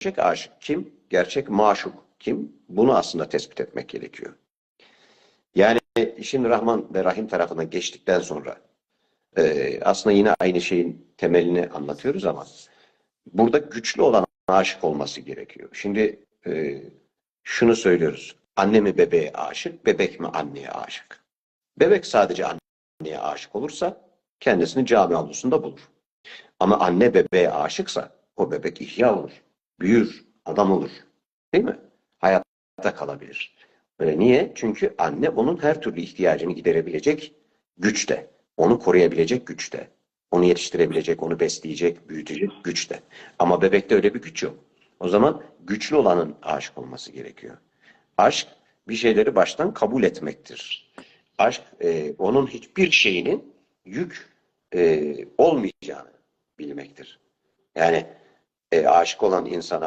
gerçek aşık kim? Gerçek maşuk kim? Bunu aslında tespit etmek gerekiyor. Yani işin Rahman ve Rahim tarafına geçtikten sonra e, aslında yine aynı şeyin temelini anlatıyoruz ama burada güçlü olan aşık olması gerekiyor. Şimdi e, şunu söylüyoruz. Anne mi bebeğe aşık, bebek mi anneye aşık? Bebek sadece anneye aşık olursa kendisini cami avlusunda bulur. Ama anne bebeğe aşıksa o bebek ihya olur, büyür, adam olur. Değil mi? Hayatta kalabilir. Öyle niye? Çünkü anne onun her türlü ihtiyacını giderebilecek güçte. Onu koruyabilecek güçte. Onu yetiştirebilecek, onu besleyecek, büyütecek güçte. Ama bebekte öyle bir güç yok. O zaman güçlü olanın aşık olması gerekiyor. Aşk bir şeyleri baştan kabul etmektir. Aşk e, onun hiçbir şeyinin yük e, olmayacağını bilmektir. Yani e, aşık olan insana